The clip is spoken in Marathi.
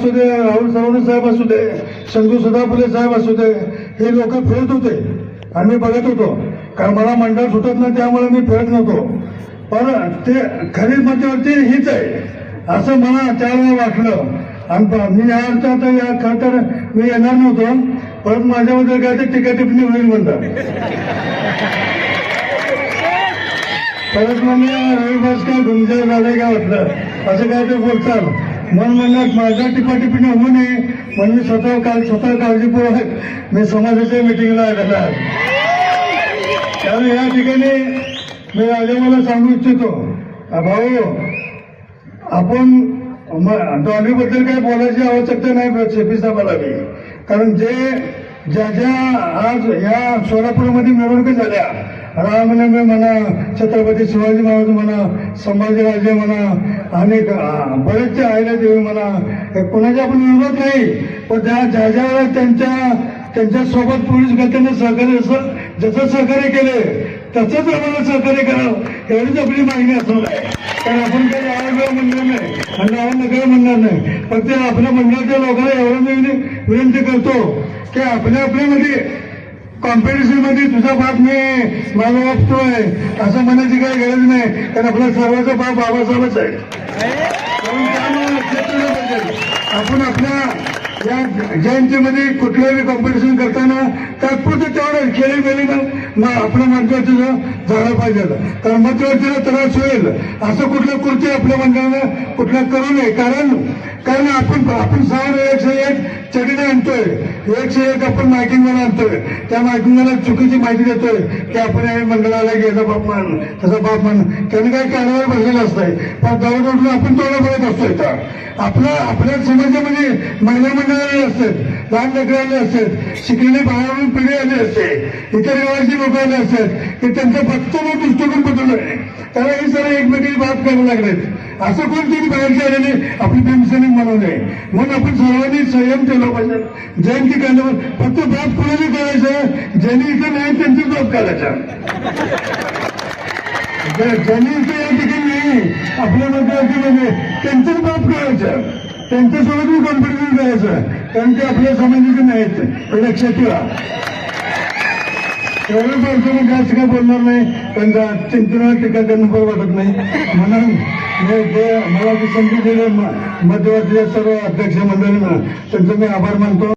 असू दे राहुल सरोडे साहेब असू दे संजू सदाफुले साहेब असू दे हे लोक फिरत होते. आणि मी बघत होतो. कारण मला मंडळ सुटत नाही त्यामुळे मी फिरत नव्हतो. पण ते खरी मध्यवर्ती हीच आहे. असं मला त्यावेळेला वाटलं. आणि मी या अर्थात या खरं तर मी येणार नव्हतो परत माझ्याबद्दल काय ते टीका टिप्पणी होईल म्हणतात. परत म्हणजे रविवास काय गुंजाळ झाले काय वाटलं असं काय ते बोलतात. मन म्हणलं माझ्या टिपा होऊ नये म्हणून मी स्वतः काल स्वतः काळजीपूर्वक मी समाजाच्या मिटिंगला आलेला आहे. त्यामुळे या ठिकाणी मी राजामाला सांगू इच्छितो भाऊ आपण डॉलीबद्दल काही बोलायची आवश्यकता नाही शेपी साहेबाला बी. कारण जे ज्या ज्या आज या सोलापूरमध्ये मिरवणुकी झाल्या रामनवमी म्हणा छत्रपती शिवाजी महाराज म्हणा संभाजीराजे म्हणा आणि बरेचसे आयला देवी म्हणा कोणाच्या आपण विरोध नाही पण त्या ज्या ज्या वेळेला त्यांच्या त्यांच्यासोबत पोलीस खात्याने सहकार्य असं जसं सहकार्य केले तसंच आम्हाला सहकार्य करावं एवढीच आपली मागणी असणार आहे कारण आपण काही आवाज म्हणणार नाही आणि नाव नका म्हणणार नाही पण ते आपल्या मंडळाच्या लोकांना एवढं मी विनंती करतो की आपल्या आपल्यामध्ये कॉम्पिटिशनमध्ये तुझा बाप मी माझा बाप तो आहे. असं म्हणायची काही गरज नाही. कारण आपला सर्वांचा बाप बाबासाहेबच आहे. आपण आपल्या या जयंतीमध्ये कुठल्याही कॉम्पिटिशन करताना तात्पुरतं तेवढं खेळी गेली ना आपल्या मंडळाचं झालं पाहिजे. कारण मध्यवर्तीला त्रास होईल. असं कुठलं कृती आपल्या मंडळानं कुठलं करू नये. कारण कारण आपण आपण सहा वेळेस चटीने आणतोय एकशे एक आपण मायकिंगला आणतोय त्या मायकिंगला चुकीची माहिती देतोय की आपण या मंडळाला घ्यायचा बाप मान तसा बाप मान. त्याने काही कारवाई बसलेलं असतंय. पण दररोज उठून आपण तोडा बघत असतोय का आपल्या आपल्या समाजामध्ये महिला मंडळाले असतात लहान लेकरांनी असतात शिकलेली बाहेरून पिढी आली असते इतर गावाची लोक आले असतात की त्यांचं फक्त मग दृष्टिकोन बदललं आहे. त्याला हे सर्व एकमेकांची बाब करायला लागलेत असं कोणतरी बाहेरच्या आलेले आपली भीमसेनिक म्हणू नये म्हणून आपण सर्वांनी संयम केला पाहिजे. जयंती काढल्यावर फक्त बाप कोणाला करायचं? ज्यांनी इथं नाही त्यांची बाप करायचा. ज्यांनी इथं या ठिकाणी नाही आपल्या मतदारसंघामध्ये त्यांचंच बाप करायचं. त्यांच्यासोबत मी कॉम्पिटिशन करायचं कारण ते आपल्या समाजाचे नाहीत. लक्षात ठेवा. एवढं बोलतो मी जास्त काय बोलणार नाही पण जा- चिंतनाला टीका करणं बरं वाटत नाही. म्हणून मला संधी दिली मध्यवर्तीच्या मध्यवर्ती सर्व अध्यक्ष मंडळींना त्यांचा मी आभार मानतो.